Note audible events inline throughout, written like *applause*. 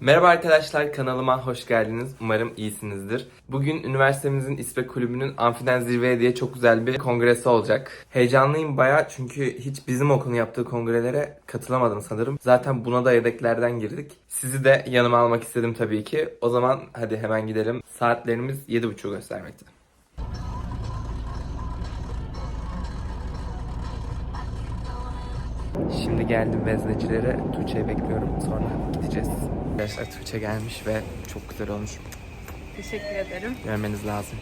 Merhaba arkadaşlar kanalıma hoş geldiniz. Umarım iyisinizdir. Bugün üniversitemizin İSPE kulübünün Amfiden Zirveye diye çok güzel bir kongresi olacak. Heyecanlıyım baya çünkü hiç bizim okulun yaptığı kongrelere katılamadım sanırım. Zaten buna da yedeklerden girdik. Sizi de yanıma almak istedim tabii ki. O zaman hadi hemen gidelim. Saatlerimiz 7.30'u göstermekte. Şimdi geldim veznecilere. Tuğçe'yi bekliyorum. Sonra gideceğiz. Arkadaşlar Tuğçe gelmiş ve çok güzel olmuş. Teşekkür ederim. Görmeniz lazım.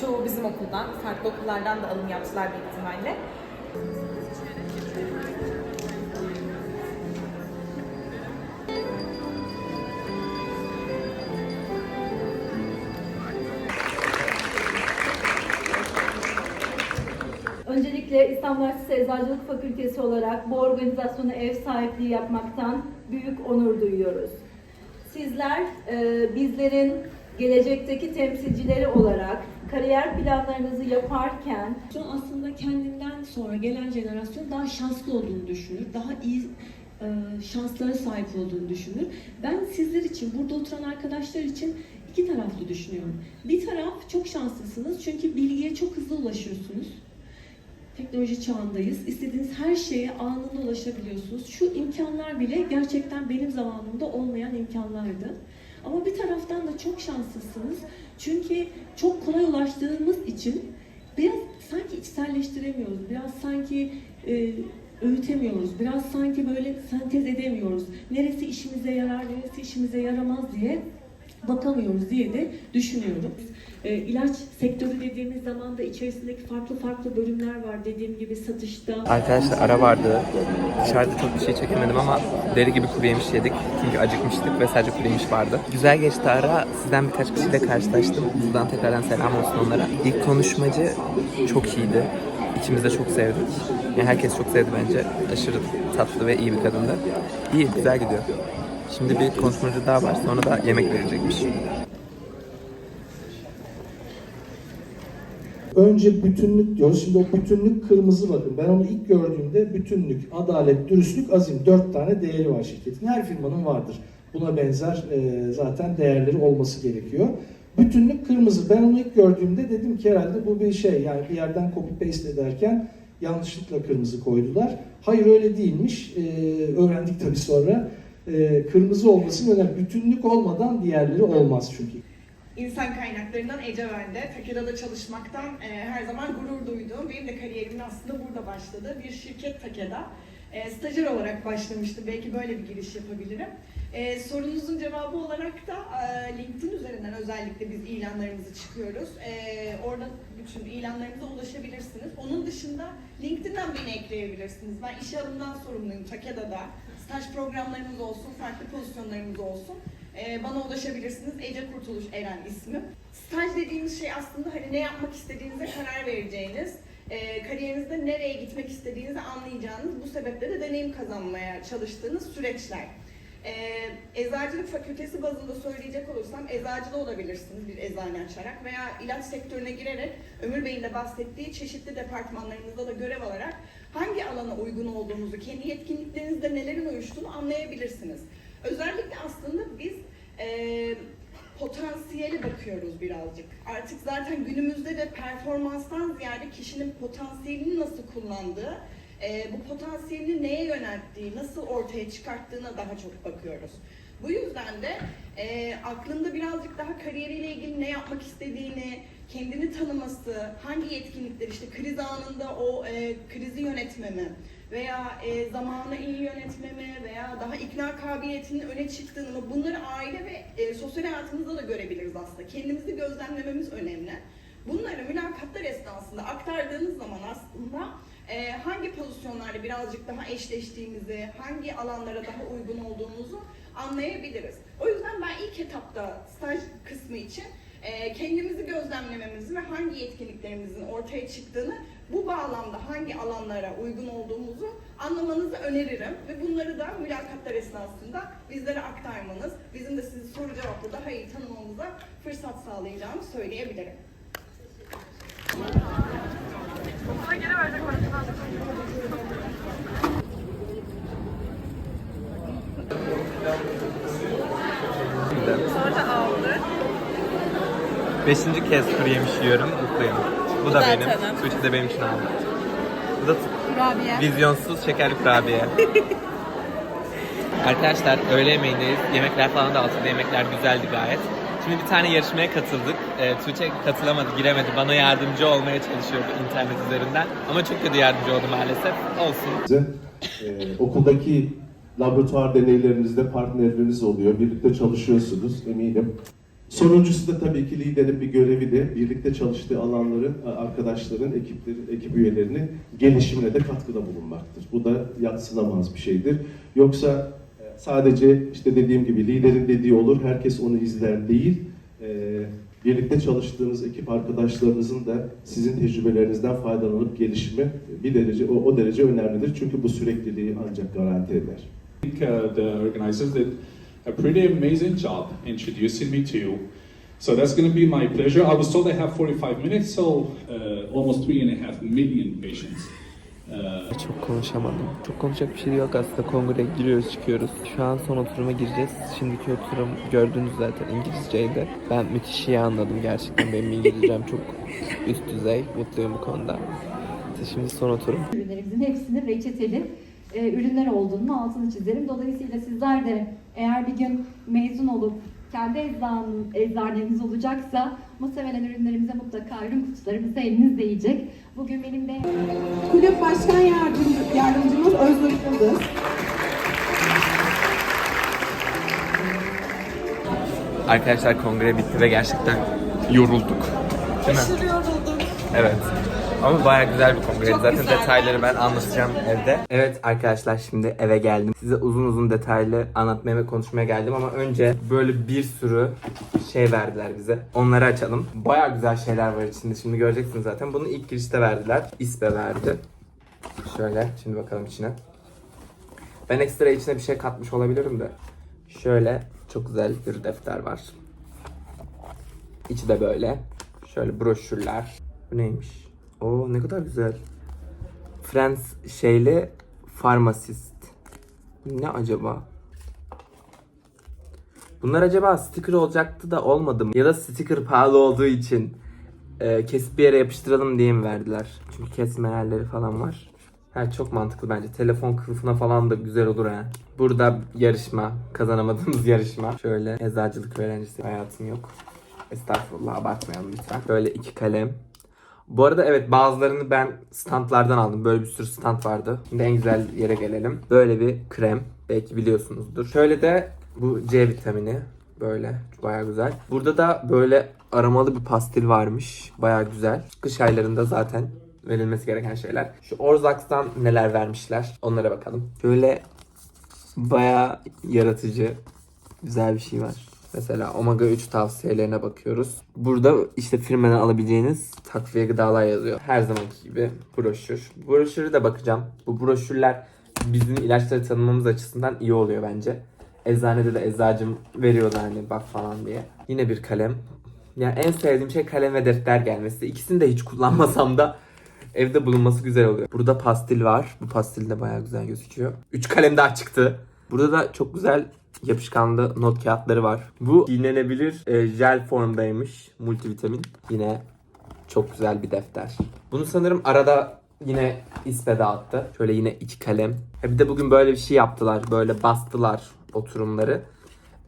Çoğu bizim okuldan, farklı okullardan da alım yaptılar büyük ihtimalle. Öncelikle İstanbul Üniversitesi Eczacılık Fakültesi olarak bu organizasyona ev sahipliği yapmaktan büyük onur duyuyoruz. Sizler e, bizlerin gelecekteki temsilcileri olarak kariyer planlarınızı yaparken Jenerasyon aslında kendinden sonra gelen jenerasyon daha şanslı olduğunu düşünür. Daha iyi e, şanslara sahip olduğunu düşünür. Ben sizler için, burada oturan arkadaşlar için iki taraflı düşünüyorum. Bir taraf çok şanslısınız çünkü bilgiye çok hızlı ulaşıyorsunuz. Teknoloji çağındayız. İstediğiniz her şeye anında ulaşabiliyorsunuz. Şu imkanlar bile gerçekten benim zamanımda olmayan imkanlardı. Ama bir taraftan da çok şanslısınız. Çünkü çok kolay ulaştığımız için biraz sanki içselleştiremiyoruz. Biraz sanki e, öğütemiyoruz. Biraz sanki böyle sentez edemiyoruz. Neresi işimize yarar, neresi işimize yaramaz diye bakamıyoruz diye de düşünüyorum. E, ilaç sektörü dediğimiz zaman da içerisindeki farklı farklı bölümler var. Dediğim gibi satışta, Arkadaşlar ara vardı. Dışarıda çok bir şey çekemedim ama deri gibi kuru yemiş yedik. Çünkü acıkmıştık ve sadece kuru yemiş vardı. Güzel geçti ara. Sizden birkaç kişiyle karşılaştım. Buradan tekrardan selam olsun onlara. İlk konuşmacı çok iyiydi. İkimiz de çok sevdik. Yani herkes çok sevdi bence. Aşırı tatlı ve iyi bir kadındı. İyi, güzel gidiyor. Şimdi bir konuşmacı daha var. Sonra da yemek verilecekmiş. Önce bütünlük diyoruz. Şimdi o bütünlük kırmızı bakın. Ben onu ilk gördüğümde bütünlük, adalet, dürüstlük, azim. Dört tane değeri var şirketin. Her firmanın vardır. Buna benzer e, zaten değerleri olması gerekiyor. Bütünlük kırmızı. Ben onu ilk gördüğümde dedim ki herhalde bu bir şey. Yani bir yerden copy paste ederken yanlışlıkla kırmızı koydular. Hayır öyle değilmiş. E, öğrendik tabii sonra. E, kırmızı olması önemli. Bütünlük olmadan diğerleri olmaz çünkü. İnsan kaynaklarından Ece ben. Takeda'da çalışmaktan e, her zaman gurur duyduğum, benim de kariyerimin aslında burada başladı. Bir şirket Takeda. E, stajyer olarak başlamıştı. Belki böyle bir giriş yapabilirim. E, sorunuzun cevabı olarak da e, LinkedIn üzerinden özellikle biz ilanlarımızı çıkıyoruz. E, orada bütün ilanlarımıza ulaşabilirsiniz. Onun dışında LinkedIn'den beni ekleyebilirsiniz. Ben işe alımdan sorumluyum Takeda'da. Staj programlarımız olsun, farklı pozisyonlarımız olsun. Ee, bana ulaşabilirsiniz. Ece Kurtuluş Eren ismi. Staj dediğimiz şey aslında hani ne yapmak istediğinize karar vereceğiniz, e, kariyerinizde nereye gitmek istediğinizi anlayacağınız, bu sebeple de deneyim kazanmaya çalıştığınız süreçler. Ee, eczacılık fakültesi bazında söyleyecek olursam eczacı da olabilirsiniz bir eczane açarak veya ilaç sektörüne girerek Ömür Bey'in de bahsettiği çeşitli departmanlarınızda da görev alarak hangi alana uygun olduğunuzu, kendi yetkinliklerinizde nelerin uyuştuğunu anlayabilirsiniz. Özellikle aslında biz e, potansiyeli bakıyoruz birazcık. Artık zaten günümüzde de performanstan ziyade kişinin potansiyelini nasıl kullandığı, e, bu potansiyelini neye yönelttiği, nasıl ortaya çıkarttığına daha çok bakıyoruz. Bu yüzden de e, aklında birazcık daha kariyeriyle ilgili ne yapmak istediğini, kendini tanıması, hangi yetkinlikler işte kriz anında o e, krizi yönetme mi veya e, zamanı iyi yönetme mi veya daha ikna kabiliyetinin öne çıktığını bunları aile ve e, sosyal hayatımızda da görebiliriz aslında. Kendimizi gözlemlememiz önemli. Bunları mülakatlar esnasında aktardığınız zaman aslında e, hangi pozisyonlarda birazcık daha eşleştiğimizi, hangi alanlara daha uygun olduğumuzu anlayabiliriz. O yüzden ben ilk etapta staj kısmı için e, kendimizi gözlemlememizi ve hangi yetkinliklerimizin ortaya çıktığını Bu bağlamda hangi alanlara uygun olduğumuzu anlamanızı öneririm ve bunları da mülakatlar esnasında bizlere aktarmanız, bizim de sizi soru cevapla daha iyi tanımamıza fırsat sağlayacağını söyleyebilirim. Sonra aldı. Beşinci kez kuru yemiş yiyorum. Mutluyum. Bu, da, da benim. Atan'ın. Tuğçe de benim için aldı. Bu da Kurabiye. vizyonsuz şekerli kurabiye. *laughs* Arkadaşlar öğle yemeğindeyiz. Yemekler falan da altıda yemekler güzeldi gayet. Şimdi bir tane yarışmaya katıldık. Ee, Tuğçe katılamadı, giremedi. Bana yardımcı olmaya çalışıyordu internet üzerinden. Ama çok kötü yardımcı oldu maalesef. Olsun. Size, e, okuldaki laboratuvar deneylerinizde partnerleriniz oluyor. Birlikte çalışıyorsunuz eminim. Sonuncusu da tabii ki liderin bir görevi de birlikte çalıştığı alanların, arkadaşların, ekiplerin, ekip üyelerinin gelişimine de katkıda bulunmaktır. Bu da yatsınamaz bir şeydir. Yoksa e, sadece işte dediğim gibi liderin dediği olur, herkes onu izler değil. E, birlikte çalıştığınız ekip arkadaşlarınızın da sizin tecrübelerinizden faydalanıp gelişimi bir derece o, o derece önemlidir. Çünkü bu sürekliliği ancak garanti eder. I think uh, the organizers did a pretty amazing job introducing me to you. So that's going to be my pleasure. I was told I have 45 minutes, so uh, almost three and a half million patients. Uh, Çok konuşamadım. Çok konuşacak bir şey yok aslında. Kongreye giriyoruz çıkıyoruz. Şu an son oturuma gireceğiz. Şimdiki oturum gördüğünüz zaten İngilizceydi. Ben müthiş iyi anladım gerçekten. Benim İngilizcem çok üst düzey. Mutluyum bu konuda. Şimdi son oturum. ürünlerimizin hepsinin reçeteli e, ürünler olduğunu altını çizerim. Dolayısıyla sizler de eğer bir gün mezun olup kendi eczan, eczaneniz olacaksa muhtemelen ürünlerimize mutlaka ürün kutularımızda eliniz değecek. Bugün benim de Kulüp Başkan Yardımcı, Yardımcımız Özgür Yıldız. Arkadaşlar kongre bitti ve gerçekten yorulduk. Değil mi? Aşırı yoruldum. Evet. Ama bayağı güzel bir kongre. Çok Zaten güzel. detayları ben anlatacağım evde. Evet arkadaşlar şimdi eve geldim. Size uzun uzun detaylı anlatmaya ve konuşmaya geldim ama önce böyle bir sürü şey verdiler bize. Onları açalım. Bayağı güzel şeyler var içinde. Şimdi göreceksiniz zaten. Bunu ilk girişte verdiler. İSPE verdi. Şöyle şimdi bakalım içine. Ben ekstra içine bir şey katmış olabilirim de. Şöyle çok güzel bir defter var. İçi de böyle. Şöyle broşürler. Bu neymiş? Oo ne kadar güzel. Friends şeyli Pharmacist. Ne acaba? Bunlar acaba sticker olacaktı da olmadı mı? Ya da sticker pahalı olduğu için e, kesip bir yere yapıştıralım diye mi verdiler? Çünkü kesme yerleri falan var. Ha, çok mantıklı bence. Telefon kılıfına falan da güzel olur ha. Burada yarışma. Kazanamadığımız *laughs* yarışma. Şöyle eczacılık öğrencisi hayatım yok. Estağfurullah abartmayalım lütfen. Böyle iki kalem. Bu arada evet bazılarını ben standlardan aldım. Böyle bir sürü stand vardı. Şimdi en güzel yere gelelim. Böyle bir krem. Belki biliyorsunuzdur. Şöyle de bu C vitamini. Böyle bayağı güzel. Burada da böyle aromalı bir pastil varmış. Bayağı güzel. Kış aylarında zaten verilmesi gereken şeyler. Şu Orzax'tan neler vermişler onlara bakalım. Şöyle bayağı yaratıcı güzel bir şey var. Mesela omega 3 tavsiyelerine bakıyoruz. Burada işte firmadan alabileceğiniz takviye gıdalar yazıyor. Her zamanki gibi broşür. Broşürü de bakacağım. Bu broşürler bizim ilaçları tanımamız açısından iyi oluyor bence. Eczanede de eczacım veriyordu hani bak falan diye. Yine bir kalem. Yani en sevdiğim şey kalem ve defter gelmesi. İkisini de hiç kullanmasam da evde bulunması güzel oluyor. Burada pastil var. Bu pastil de bayağı güzel gözüküyor. 3 kalem daha çıktı. Burada da çok güzel yapışkanlı not kağıtları var. Bu giyinebilir e, jel formdaymış. Multivitamin. Yine çok güzel bir defter. Bunu sanırım arada yine İSPE dağıttı. Şöyle yine iki kalem. Ha bir de bugün böyle bir şey yaptılar. Böyle bastılar oturumları.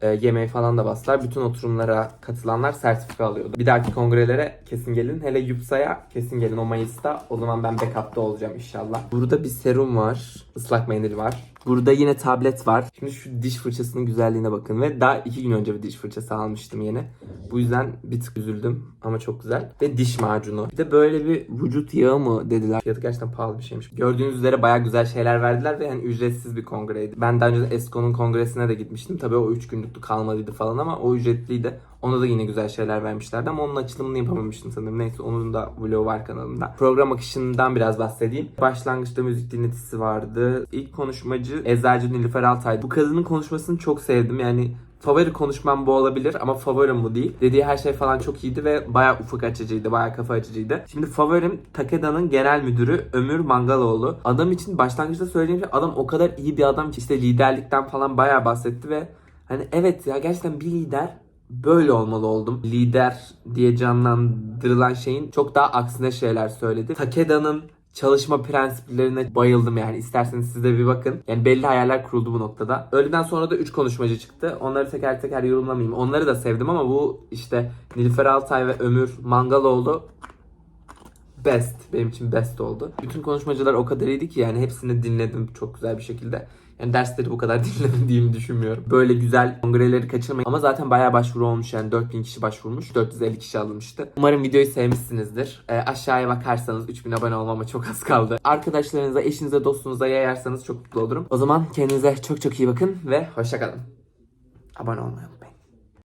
E, yemeği falan da bastılar. Bütün oturumlara katılanlar sertifika alıyordu. Bir dahaki kongrelere kesin gelin. Hele YUPSA'ya kesin gelin o Mayıs'ta. O zaman ben backup'ta olacağım inşallah. Burada bir serum var. Islak mendil var. Burada yine tablet var. Şimdi şu diş fırçasının güzelliğine bakın. Ve daha iki gün önce bir diş fırçası almıştım yine. Bu yüzden bir tık üzüldüm. Ama çok güzel. Ve diş macunu. Bir de böyle bir vücut yağı mı dediler. Fiyatı gerçekten pahalı bir şeymiş. Gördüğünüz üzere baya güzel şeyler verdiler ve yani ücretsiz bir kongreydi. Ben daha önce de Esco'nun kongresine de gitmiştim. Tabii o 3 günlüktü kalmadıydı falan ama o ücretliydi. Ona da yine güzel şeyler vermişlerdi ama onun açılımını yapamamıştım sanırım. Neyse onun da vlogu var kanalımda. Program akışından biraz bahsedeyim. Başlangıçta müzik dinletisi vardı. İlk konuşmacı Eczacı Nilüfer Altay. Bu kadının konuşmasını çok sevdim. Yani Favori konuşmam bu olabilir ama favorim bu değil. Dediği her şey falan çok iyiydi ve bayağı ufuk açıcıydı, bayağı kafa açıcıydı. Şimdi favorim Takeda'nın genel müdürü Ömür Mangaloğlu. Adam için başlangıçta söylediğim şey adam o kadar iyi bir adam ki işte liderlikten falan bayağı bahsetti ve hani evet ya gerçekten bir lider böyle olmalı oldum. Lider diye canlandırılan şeyin çok daha aksine şeyler söyledi. Takeda'nın çalışma prensiplerine bayıldım yani. İsterseniz siz de bir bakın. Yani belli hayaller kuruldu bu noktada. Öğleden sonra da 3 konuşmacı çıktı. Onları teker teker yorumlamayayım. Onları da sevdim ama bu işte Nilüfer Altay ve Ömür Mangaloğlu best. Benim için best oldu. Bütün konuşmacılar o kadar iyiydi ki yani hepsini dinledim çok güzel bir şekilde. Yani dersleri bu kadar *laughs* dinlemediğimi düşünmüyorum. Böyle güzel kongreleri kaçırmayın. Ama zaten bayağı başvuru olmuş yani 4000 kişi başvurmuş. 450 kişi alınmıştı. Umarım videoyu sevmişsinizdir. Ee, aşağıya bakarsanız 3000 abone olmama çok az kaldı. Arkadaşlarınıza, eşinize, dostunuza yayarsanız çok mutlu olurum. O zaman kendinize çok çok iyi bakın ve hoşçakalın. Abone olmayı.